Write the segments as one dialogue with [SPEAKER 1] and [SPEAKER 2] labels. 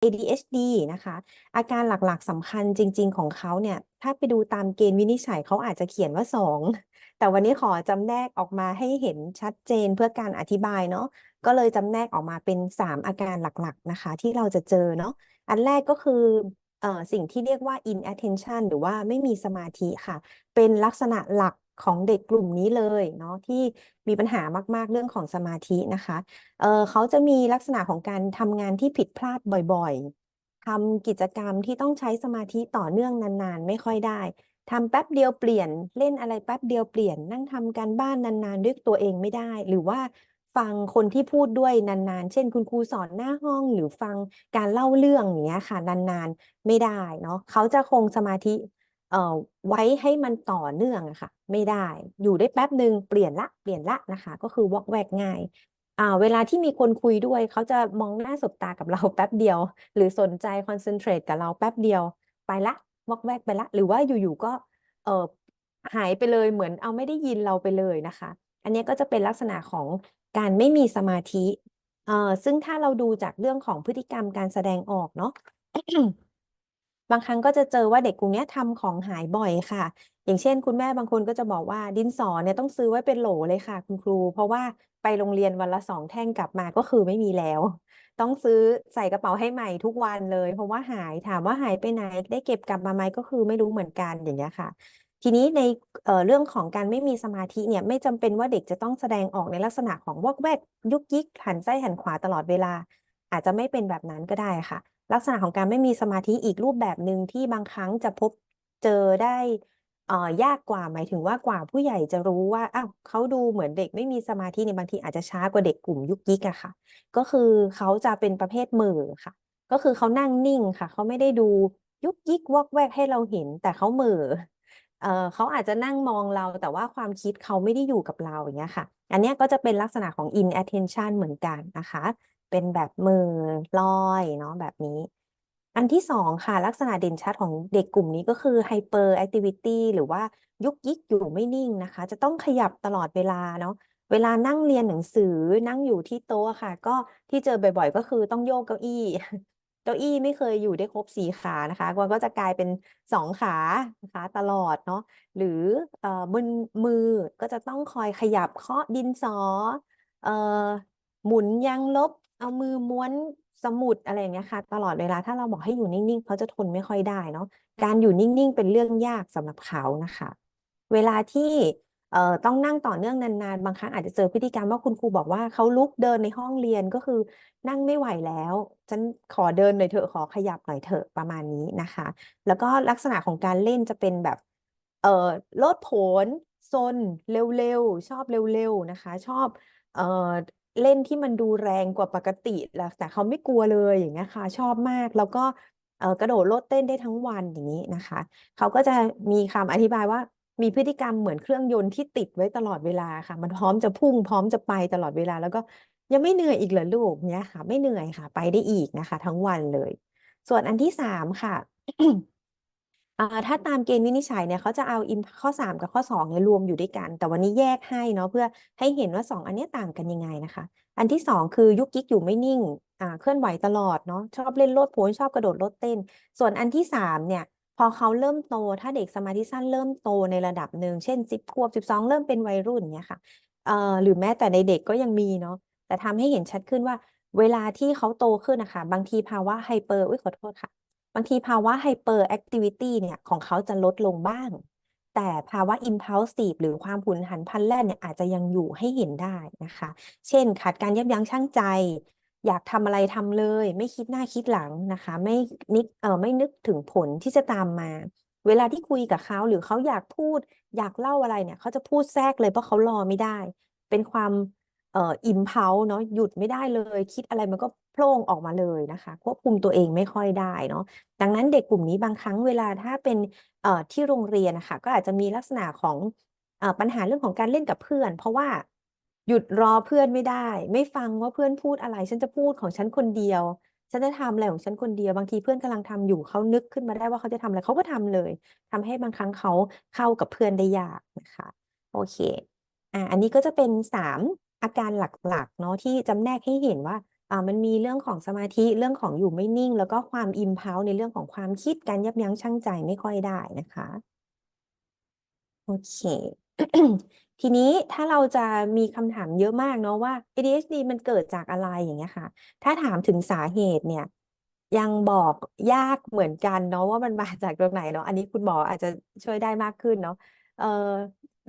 [SPEAKER 1] ADHD นะคะ อาการหลัก ๆสำคัญจริง ๆ ของเขาเนี่ย ถ้าไปดูตามเกณฑ์วินิจฉัยเขาอาจจะเขียนว่า 2 แต่วันนี้ขอจำแนกออกมาให้เห็นชัดเจนเพื่อการอธิบายเนาะ ก็เลยจำแนกออกมาเป็น 3 อาการหลักๆนะคะ ที่เราจะเจอเนาะ อันแรกก็คือเอ่อสิ่งที่เรียกว่า inattention หรือว่าไม่มีสมาธิค่ะ เป็นลักษณะหลัก ของเด็กกลุ่มนี้เลยเนาะที่มีปัญหามาก ๆ เรื่องของสมาธินะคะเออเขาจะมีลักษณะของการทำงานที่ผิดพลาดบ่อยๆทำกิจกรรมที่ต้องใช้สมาธิต่อเนื่องนานๆ ไม่ค่อยได้ทำแป๊บเดียวเปลี่ยนเล่นอะไรแป๊บเดียวเปลี่ยน นั่งทำการบ้านนานๆด้วยตัวเองไม่ได้ หรือว่าฟังคนที่พูดด้วยนานๆ เช่นคุณครูสอนหน้าห้องหรือฟังการเล่าเรื่องอย่างเงี้ยค่ะนานๆไม่ได้เนาะเขาจะคงสมาธิ เอ่อไว้ให้มันต่อเนื่องอะค่ะ ไม่ได้อยู่ได้แป๊บหนึ่งเปลี่ยนละเปลี่ยนละนะคะ ก็คือวอกแวกง่ายอ่าเวลาที่มีคนคุยด้วย เขาจะมองหน้าสบตากับเราแป๊บเดียว หรือสนใจคอนเซนเทรตกับเราแป๊บเดียวไปละวอกแวกไปละ หรือว่าอยู่ๆก็เอ่อหายไปเลยเหมือนเอาไม่ได้ยินเราไปเลยนะคะ อันนี้ก็จะเป็นลักษณะของการไม่มีสมาธิเอ่อซึ่งถ้าเราดูจากเรื่องของพฤติกรรมการแสดงออกเนาะ บางครั้งก็จะเจอว่าเด็กกลุ่มนี้ทำของหายบ่อยค่ะ อย่างเช่น คุณแม่บางคนก็จะบอกว่าดินสอเนี่ยต้องซื้อไว้เป็นโหลเลยค่ะ คุณครู เพราะว่าไปโรงเรียนวันละสองแท่งกลับมาก็คือไม่มีแล้ว ต้องซื้อใส่กระเป๋าให้ใหม่ทุกวันเลย เพราะว่าหายถามว่าหายไปไหนได้เก็บกลับมาไหมก็คือไม่รู้เหมือนกันอย่างเงี้ยค่ะทีนี้ในเเรื่องของการไม่มีสมาธิเนี่ยไม่จำเป็นว่าเด็กจะต้องแสดงออกในลักษณะของวอกแวกยุกยิกหันซ้ายหันขวาตลอดเวลา อาจจะไม่เป็นแบบนั้นก็ได้ค่ะ ลักษณะของการไม่มีสมาธิอีกรูปแบบหนึ่งที่บางครั้งจะพบเจอได้เอ่อยากกว่าหมายถึงว่ากว่าผู้ใหญ่จะรู้ว่าอ้าวเขาดูเหมือนเด็กไม่มีสมาธิเนี่ยบางทีอาจจะช้ากว่าเด็กกลุ่มยุกยิกอะค่ะ ก็คือเขาจะเป็นประเภทเหม่อค่ะ ก็คือเขานั่งนิ่งค่ะ เขาไม่ได้ดูยุกยิกวอกแวกให้เราเห็น แต่เขาเหม่อเอ่อเขาอาจจะนั่งมองเราแต่ว่าความคิดเขาไม่ได้อยู่กับเราอย่างเงี้ยค่ะ อันเนี้ยก็จะเป็นลักษณะของ inattention เหมือนกันนะคะ เป็นแบบมือลอยเนาะแบบนี้ อันที่สองค่ะ ลักษณะเด่นชัดของเด็กกลุ่มนี้ก็คือ hyper activity หรือว่ายุกยิกอยู่ไม่นิ่งนะคะ จะต้องขยับตลอดเวลาเนาะเวลานั่งเรียนหนังสือนั่งอยู่ที่โต๊ะค่ะ ก็ที่เจอบ่อยๆ ก็คือต้องโยกเก้าอี้ เก้าอี้ไม่เคยอยู่ได้ครบสี่ขานะคะมันก็จะกลายเป็นสองขานะคะตลอดเนาะหรือเอ่อบนมือก็จะต้องคอยขยับเคาะดินสอเอ่อหมุนยางลบ เอามือม้วนสมุดอะไรอย่างเงี้ยค่ะ ตลอดเวลาถ้าเราบอกให้อยู่นิ่งๆเขาจะทนไม่ค่อยได้เนาะการอยู่นิ่งๆเป็นเรื่องยากสำหรับเขานะคะ เวลาที่เอ่อต้องนั่งต่อเนื่องนานๆ บางครั้งอาจจะเจอพฤติกรรมว่าคุณครูบอกว่าเขาลุกเดินในห้องเรียนก็คือนั่งไม่ไหวแล้ว ฉันขอเดินหน่อยเถอะขอขยับหน่อยเถอะประมาณนี้นะคะ แล้วก็ลักษณะของการเล่นจะเป็นแบบเอ่อโลดโผนซนเร็วๆชอบเร็วๆนะคะ ชอบเอ่อ เล่นที่มันดูแรงกว่าปกติแล้วแต่เขาไม่กลัวเลยอย่างเงี้ยค่ะ ชอบมากแล้วก็เอ่อกระโดดโลดเต้นได้ทั้งวันอย่างนี้นะคะ เขาก็จะมีคำอธิบายว่ามีพฤติกรรมเหมือนเครื่องยนต์ที่ติดไว้ตลอดเวลาค่ะ มันพร้อมจะพุ่งพร้อมจะไปตลอดเวลา แล้วก็ยังไม่เหนื่อยอีกเหรอลูกเนี้ยค่ะ ไม่เหนื่อยค่ะ ไปได้อีกนะคะ ทั้งวันเลย ส่วนอันที่สามค่ะ อ่าถ้าตามเกณฑ์วินิจฉัยเนี่ยเขาจะเอาอินข้อ 3 กับข้อ2เนี่ยรวมอยู่ด้วยกัน แต่วันนี้แยกให้เนาะเพื่อให้เห็นว่า 2 อันนี้ต่างกันยังไงนะคะ อันที่ 2 คือยุกยิกอยู่ไม่นิ่งอ่าเคลื่อนไหวตลอดเนาะชอบเล่นโลดโผนชอบกระโดดโลดเต้น ส่วนอันที่ 3 เนี่ยพอเขาเริ่มโต ถ้าเด็กสมาธิสั้นเริ่มโตในระดับหนึ่งเช่น 10ขวบ 12 เริ่มเป็นวัยรุ่นเนี่ยค่ะเอ่อหรือแม้แต่ในเด็กก็ยังมีเนาะแต่ทำให้เห็นชัดขึ้นว่าเวลาที่เขาโตขึ้นนะคะ บางทีภาวะไฮเปอร์อุ้ยขอโทษค่ะ บางทีภาวะไฮเปอร์แอคทิวิตี้เนี่ยของเขาจะลดลงบ้าง แต่ภาวะ impulsive หรือความหุนหันพลันแล่นเนี่ยอาจจะยังอยู่ให้เห็นได้นะคะ เช่น ขาดการยับยั้งชั่งใจ อยากทำอะไรทำเลย ไม่คิดหน้าคิดหลังนะคะ ไม่นิกเออไม่นึกถึงผลที่จะตามมา เวลาที่คุยกับเขาหรือเขาอยากพูด อยากเล่าอะไรเนี่ยเขาจะพูดแทรกเลยเพราะเขารอไม่ได้ เป็นความ เอ่อ impulse เนาะ หยุดไม่ได้เลย คิดอะไรมันก็โพล่งออกมาเลยนะคะ ควบคุมตัวเองไม่ค่อยได้เนาะ ดังนั้นเด็กกลุ่มนี้บางครั้งเวลาถ้าเป็น เอ่อ ที่โรงเรียนนะคะก็อาจจะมีลักษณะของ เอ่อ ปัญหาเรื่องของการเล่นกับเพื่อน เพราะว่าหยุดรอเพื่อนไม่ได้ ไม่ฟังว่าเพื่อนพูดอะไร ฉันจะพูดของฉันคนเดียว ฉันจะทำอะไรของฉันคนเดียว บางทีเพื่อนกำลังทำอยู่ เขานึกขึ้นมาได้ว่า เขาจะทำอะไร เขาก็ทำเลย ทำให้บางครั้งเขาเข้ากับเพื่อนได้ยากนะคะ โอเค อ่า อันนี้ก็จะเป็นสาม อาการหลักๆเนาะที่จำแนกให้เห็นว่า อ่า มันมีเรื่องของสมาธิเรื่องของอยู่ไม่นิ่ง แล้วก็ความ impulse ในเรื่องของความคิดการยับยั้งชั่งใจไม่ค่อยได้นะคะโอเค ทีนี้ถ้าเราจะมีคำถามเยอะมากเนาะว่า ADHD มันเกิดจากอะไรอย่างเงี้ยค่ะ ถ้าถามถึงสาเหตุเนี่ย ยังบอกยากเหมือนกันเนาะว่ามันมาจากตรงไหนเนาะอันนี้คุณหมออาจจะช่วยได้มากขึ้นเนาะเอ่อ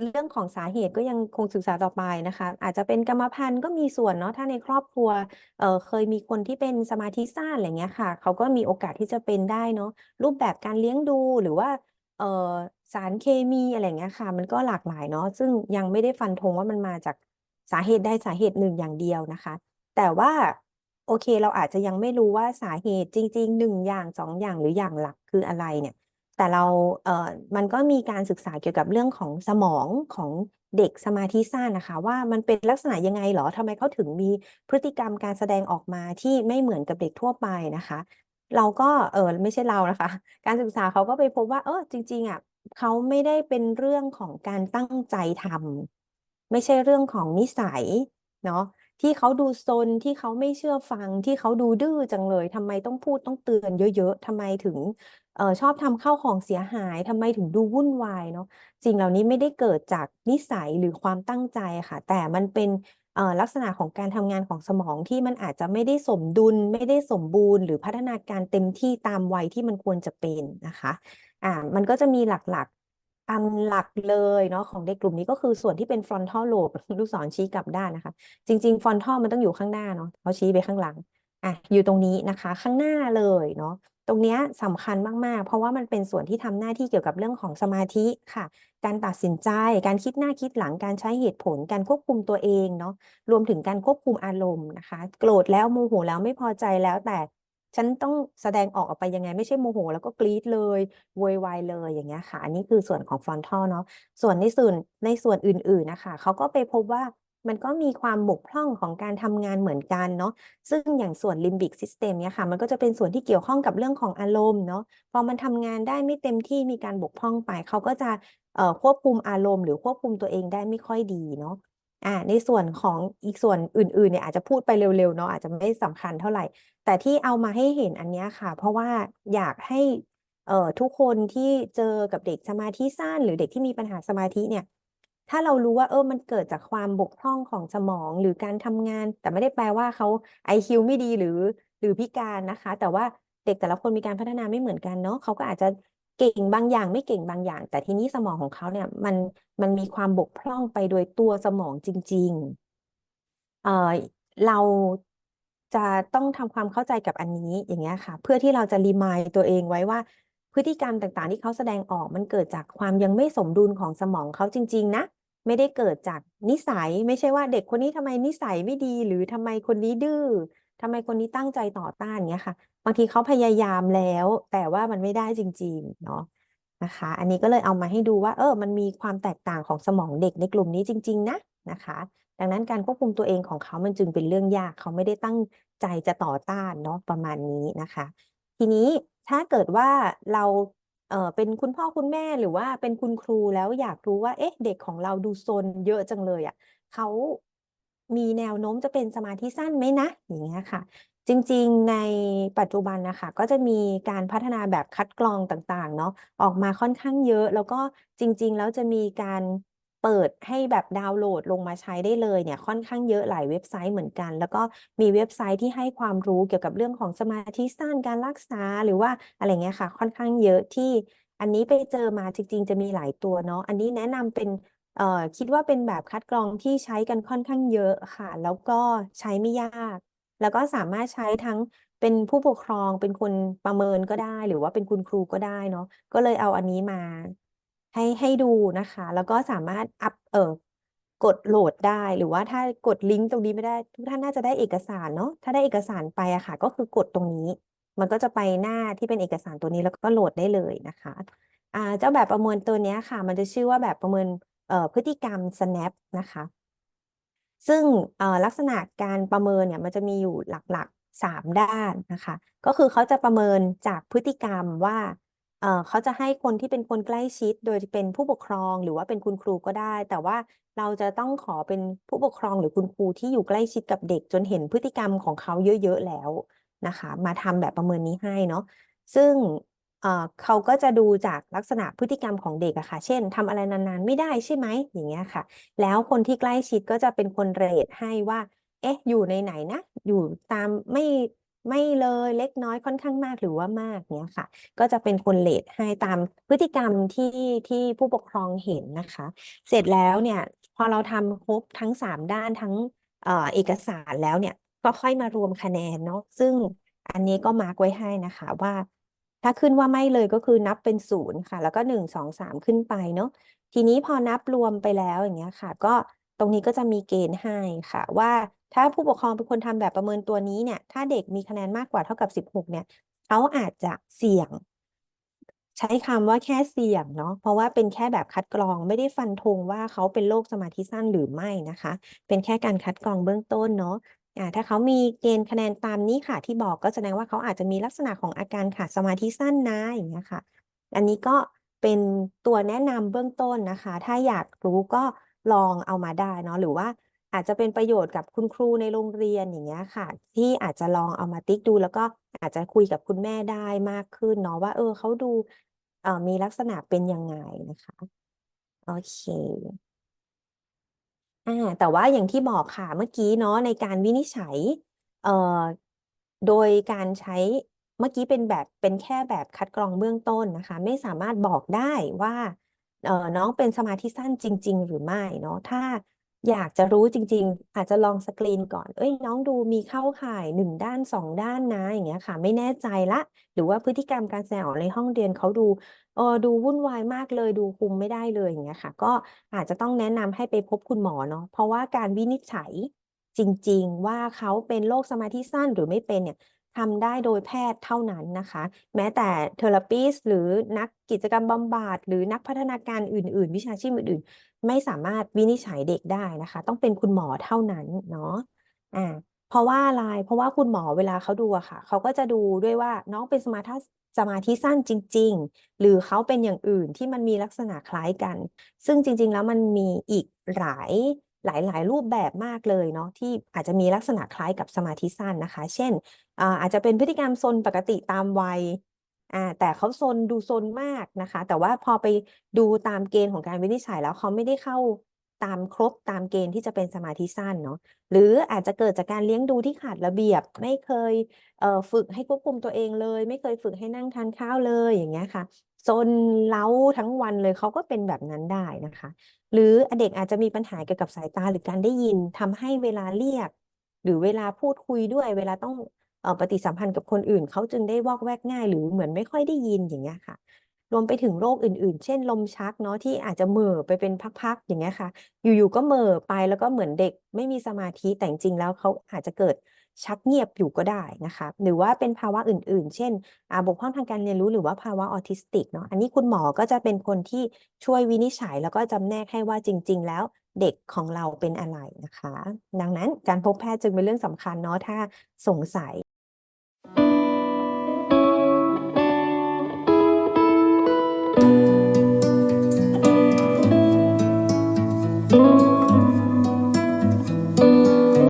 [SPEAKER 1] เรื่องของสาเหตุก็ยังคงศึกษาต่อไปนะคะ อาจจะเป็นกรรมพันธุ์ก็มีส่วนเนาะถ้าในครอบครัวเเคยมีคนที่เป็นสมาธิสั้นอะไรเงี้ยค่ะ เขาก็มีโอกาสที่จะเป็นได้เนาะรูปแบบการเลี้ยงดูหรือว่าสารเคมีอะไรเงี้ยค่ะ มันก็หลากหลายเนาะซึ่งยังไม่ได้ฟันธงว่ามันมาจากสาเหตุใดสาเหตุหนึ่งอย่างเดียวนะคะ แต่ว่าโอเคเราอาจจะยังไม่รู้ว่าสาเหตุจริงๆหนึ่งอย่างสองอย่างหรืออย่างหลักคืออะไรเนี่ย แต่เราเอ่อมันก็มีการศึกษาเกี่ยวกับเรื่องของสมองของเด็กสมาธิสั้นนะคะ ว่ามันเป็นลักษณะยังไงหรอทำไมเขาถึงมีพฤติกรรมการแสดงออกมาที่ไม่เหมือนกับเด็กทั่วไปนะคะ เราก็เออไม่ใช่เรานะคะ การศึกษาเขาก็ไปพบว่าเออจริงๆอะเขาไม่ได้เป็นเรื่องของการตั้งใจทำไม่ใช่เรื่องของนิสัยเนาะ ที่เขาดูซนที่เขาไม่เชื่อฟังที่เขาดูดื้อจังเลยทำไมต้องพูดต้องเตือนเยอะๆทำไมถึงเอ่อชอบทำข้าวของเสียหายทำไมถึงดูวุ่นวายเนาะสิ่งเหล่านี้ไม่ได้เกิดจากนิสัยหรือความตั้งใจค่ะ แต่มันเป็นลักษณะของการทำงานของสมองที่มันอาจจะไม่ได้สมดุล ไม่ได้สมบูรณ์ หรือพัฒนาการเต็มที่ตามวัยที่มันควรจะเป็นนะคะอ่ามันก็จะมีหลักๆ อันหลักเลยเนาะของเด็กกลุ่มนี้ก็คือส่วนที่เป็น frontal lobe ลูกศรชี้กลับด้านนะคะ จริง ๆ frontal มันต้องอยู่ข้างหน้าเนาะเขาชี้ไปข้างหลังอะอยู่ตรงนี้นะคะ ข้างหน้าเลยเนาะตรงเนี้ยสำคัญมาก ๆ เพราะว่ามันเป็นส่วนที่ทำหน้าที่เกี่ยวกับเรื่องของสมาธิค่ะ การตัดสินใจ การคิดหน้าคิดหลัง การใช้เหตุผล การควบคุมตัวเองเนาะ รวมถึงการควบคุมอารมณ์นะคะ โกรธแล้วโมโหแล้วไม่พอใจแล้วแต่ ฉันต้องแสดงออกออกไปยังไง ไม่ใช่โมโห แล้วก็กรี๊ดเลยโวยวายเลยอย่างเงี้ยค่ะ อันนี้คือส่วนของฟอนทัลเนาะส่วนในส่วนในส่วนอื่นๆนะคะเขาก็ไปพบว่ามันก็มีความบกพร่องของการทำงานเหมือนกันเนาะซึ่งอย่างส่วน limbic system เนี่ยค่ะ มันก็จะเป็นส่วนที่เกี่ยวข้องกับเรื่องของอารมณ์เนาะพอมันทำงานได้ไม่เต็มที่มีการบกพร่องไป เขาก็จะควบคุมอารมณ์หรือควบคุมตัวเองได้ไม่ค่อยดีเนาะ อ่าในส่วนของอีกส่วนอื่นๆเนี่ยอาจจะพูดไปเร็วๆเนาะอาจจะไม่สำคัญเท่าไหร่ แต่ที่เอามาให้เห็นอันเนี้ยค่ะ เพราะว่าอยากให้เอ่อทุกคนที่เจอกับเด็กสมาธิสั้น หรือเด็กที่มีปัญหาสมาธิเนี่ย ถ้าเรารู้ว่าเออมันเกิดจากความบกพร่องของสมองหรือการทำงาน แต่ไม่ได้แปลว่าเขา IQ ไม่ดีหรือหรือพิการนะคะ แต่ว่าเด็กแต่ละคนมีการพัฒนาไม่เหมือนกันเนาะเขาก็อาจจะ เก่งบางอย่างไม่เก่งบางอย่าง แต่ทีนี้สมองของเขาเนี่ยมันมันมีความบกพร่องไปโดยตัวสมองจริง ๆ เอ่อเราจะต้องทำความเข้าใจกับอันนี้อย่างเงี้ยค่ะ เพื่อที่เราจะรีมายตัวเองไว้ว่า พฤติกรรมต่างๆ ที่เขาแสดงออกมันเกิดจากความยังไม่สมดุลของสมองเขาจริง ๆ นะไม่ได้เกิดจากนิสัย ไม่ใช่ว่าเด็กคนนี้ทำไมนิสัยไม่ดี หรือทำไมคนนี้ดื้อ ทำไมคนนี้ตั้งใจต่อต้านเงี้ยค่ะ บางทีเขาพยายามแล้ว แต่ว่ามันไม่ได้จริงๆเนาะนะคะ อันนี้ก็เลยเอามาให้ดูว่า เออ มันมีความแตกต่างของสมองเด็กในกลุ่มนี้จริง ๆ นะนะคะ ดังนั้นการควบคุมตัวเองของเขามันจึงเป็นเรื่องยากเขาไม่ได้ตั้งใจจะต่อต้านเนาะประมาณนี้นะคะ ทีนี้ถ้าเกิดว่าเราเออเป็นคุณพ่อคุณแม่หรือว่าเป็นคุณครูแล้วอยากรู้ว่าเอ๊ะเด็กของเราดูซนเยอะจังเลยอะเขา มีแนวโน้มจะเป็นสมาธิสั้นไหมนะ อย่างเงี้ยค่ะ จริงๆในปัจจุบันนะคะก็จะมีการพัฒนาแบบคัดกรองต่างๆ เนาะออกมาค่อนข้างเยอะ แล้วก็จริง ๆ แล้วจะมีการเปิดให้แบบดาวน์โหลดลงมาใช้ได้เลยเนี่ยค่อนข้างเยอะหลายเว็บไซต์เหมือนกัน แล้วก็มีเว็บไซต์ที่ให้ความรู้เกี่ยวกับเรื่องของสมาธิสั้นการรักษาหรือว่าอะไรเงี้ยค่ะ ค่อนข้างเยอะที่อันนี้ไปเจอมาจริง ๆ จะมีหลายตัวเนาะอันนี้แนะนำเป็น เอ่อ คิดว่าเป็นแบบคัดกรองที่ใช้กันค่อนข้างเยอะค่ะ แล้วก็ใช้ไม่ยาก แล้วก็สามารถใช้ทั้งเป็นผู้ปกครอง เป็นคนประเมินก็ได้ หรือว่าเป็นคุณครูก็ได้เนาะ ก็เลยเอาอันนี้มาให้ ให้ดูนะคะ แล้วก็สามารถอัพเออกดโหลดได้ หรือว่าถ้ากดลิงก์ตรงนี้ไม่ได้ ทุกท่านน่าจะได้เอกสารเนาะ ถ้าได้เอกสารไปอะค่ะ ก็คือกดตรงนี้ มันก็จะไปหน้าที่เป็นเอกสารตัวนี้ แล้วก็โหลดได้เลยนะคะ อ่า เจ้าแบบประเมินตัวเนี้ยค่ะ มันจะชื่อว่าแบบประเมิน พฤติกรรม snap นะคะ ซึ่งลักษณะการประเมินเนี่ยมันจะมีอยู่หลักๆ 3 ด้านนะคะ ก็คือเขาจะประเมินจากพฤติกรรมว่าเอ่อเขาจะให้คนที่เป็นคนใกล้ชิด โดยเป็นผู้ปกครองหรือว่าเป็นคุณครูก็ได้ แต่ว่าเราจะต้องขอเป็นผู้ปกครองหรือคุณครูที่อยู่ใกล้ชิดกับเด็ก จนเห็นพฤติกรรมของเขาเยอะๆแล้วนะคะ มาทำแบบประเมินนี้ให้เนาะซึ่ง เขาก็จะดูจากลักษณะพฤติกรรมของเด็กอะค่ะ เช่นทำอะไรนานๆ ไม่ได้ใช่ไหมอย่างเงี้ยค่ะ แล้วคนที่ใกล้ชิดก็จะเป็นคนเรทให้ว่า เอ๊ะ อยู่ในไหนนะ อยู่ตามไม่ไม่เลยเล็กน้อยค่อนข้างมากหรือว่ามากเนี้ยค่ะ ก็จะเป็นคนเรทให้ตามพฤติกรรมที่ที่ผู้ปกครองเห็นนะคะ เสร็จแล้วเนี่ยพอเราทำครบทั้งสามด้านทั้งเอ่อเอกสารแล้วเนี่ยก็ค่อยมารวมคะแนนเนาะซึ่งอันนี้ก็มาร์กไว้ให้นะคะว่า ถ้าขึ้นว่าไม่เลยก็คือนับเป็นศูนย์ค่ะ แล้วก็หนึ่งสองสามขึ้นไปเนาะทีนี้พอนับรวมไปแล้วอย่างเงี้ยค่ะ ก็ตรงนี้ก็จะมีเกณฑ์ให้ค่ะ ว่าถ้าผู้ปกครองเป็นคนทำแบบประเมินตัวนี้เนี่ย ถ้าเด็กมีคะแนนมากกว่าเท่ากับสิบหกเนี่ยเขาอาจจะเสี่ยง ใช้คำว่าแค่เสี่ยงเนาะเพราะว่าเป็นแค่แบบคัดกรองไม่ได้ฟันธงว่าเขาเป็นโรคสมาธิสั้นหรือไม่นะคะ เป็นแค่การคัดกรองเบื้องต้นเนาะ อ่าถ้าเขามีเกณฑ์คะแนนตามนี้ค่ะ ที่บอกก็แสดงว่าเขาอาจจะมีลักษณะของอาการขาดสมาธิสั้นนะอย่างเงี้ยค่ะ อันนี้ก็เป็นตัวแนะนำเบื้องต้นนะคะ ถ้าอยากรู้ก็ลองเอามาได้เนาะหรือว่าอาจจะเป็นประโยชน์กับคุณครูในโรงเรียนอย่างเงี้ยค่ะ ที่อาจจะลองเอามาติ๊กดู แล้วก็อาจจะคุยกับคุณแม่ได้มากขึ้นเนาะว่า เออเขาดูเอ่อมีลักษณะเป็นยังไงนะคะ โอเค อ่าแต่ว่าอย่างที่บอกค่ะ เมื่อกี้เนาะในการวินิจฉัย เอ่อ โดยการใช้ เมื่อกี้เป็นแบบ เป็นแค่แบบคัดกรองเบื้องต้นนะคะ ไม่สามารถบอกได้ว่า เอ่อ น้องเป็นสมาธิสั้นจริง ๆ หรือไม่เนาะ ถ้า อยากจะรู้จริง ๆ อาจจะลองสกรีนก่อน เอ้ย น้องดูมีเข้าข่ายหนึ่งด้านสองด้านนะ อย่างเงี้ยค่ะ ไม่แน่ใจละ หรือว่าพฤติกรรมการแสดงออกในห้องเรียนเขาดูเออดูวุ่นวายมากเลยดูคุมไม่ได้เลยอย่างเงี้ยค่ะ ก็อาจจะต้องแนะนำให้ไปพบคุณหมอเนาะเพราะว่าการวินิจฉัยจริง ๆ ว่าเขาเป็นโรคสมาธิสั้นหรือไม่เป็นเนี่ยทำได้โดยแพทย์เท่านั้นนะคะ แม้แต่เทอราปิสหรือนักกิจกรรมบำบัดหรือนักพัฒนาการอื่น ๆ วิชาชีพอื่น ๆ ไม่สามารถวินิจฉัยเด็กได้นะคะ ต้องเป็นคุณหมอเท่านั้นเนาะอ่าเพราะว่าอะไรเพราะว่าคุณหมอเวลาเขาดูอะค่ะเขาก็จะดูด้วยว่าน้องเป็นสมาธิสมาธิสั้นจริง ๆ หรือเขาเป็นอย่างอื่นที่มันมีลักษณะคล้ายกัน ซึ่งจริง ๆ แล้วมันมีอีกหลายหลายหลายรูปแบบมากเลยเนาะที่อาจจะมีลักษณะคล้ายกับสมาธิสั้นนะคะ เช่นอ่าอาจจะเป็นพฤติกรรมซนปกติตามวัย อ่าแต่เขาซนดูซนมากนะคะ แต่ว่าพอไปดูตามเกณฑ์ของการวินิจฉัยแล้วเขาไม่ได้เข้าตามครบตามเกณฑ์ที่จะเป็นสมาธิสั้นเนาะหรืออาจจะเกิดจากการเลี้ยงดูที่ขาดระเบียบ ไม่เคยเอ่อฝึกให้ควบคุมตัวเองเลย ไม่เคยฝึกให้นั่งทานข้าวเลยอย่างเงี้ยค่ะซนเล้าทั้งวันเลยเขาก็เป็นแบบนั้นได้นะคะ หรือเด็กอาจจะมีปัญหาเกี่ยวกับสายตาหรือการได้ยินทำให้เวลาเรียก หรือเวลาพูดคุยด้วย เวลาต้อง ปฏิสัมพันธ์กับคนอื่น เขาจึงได้วอกแวกง่าย หรือเหมือนไม่ค่อยได้ยินอย่างเงี้ยค่ะ รวมไปถึงโรคอื่นๆ เช่น ลมชักเนาะที่อาจจะเหม่อไปเป็นพักๆอย่างเงี้ยค่ะ อยู่ๆก็เหม่อไปแล้วก็เหมือนเด็กไม่มีสมาธิแต่จริงๆแล้วเขาอาจจะเกิดชักเงียบอยู่ก็ได้นะคะหรือว่าเป็นภาวะอื่นๆ เช่นบกพร่องทางการเรียนรู้หรือว่าภาวะออทิสติกเนาะอันนี้คุณหมอก็จะเป็นคนที่ช่วยวินิจฉัย แล้วก็จำแนกให้ว่าจริง ๆ แล้วเด็กของเราเป็นอะไรนะคะ ดังนั้นการพบแพทย์จึงเป็นเรื่องสำคัญเนาะถ้าสงสัย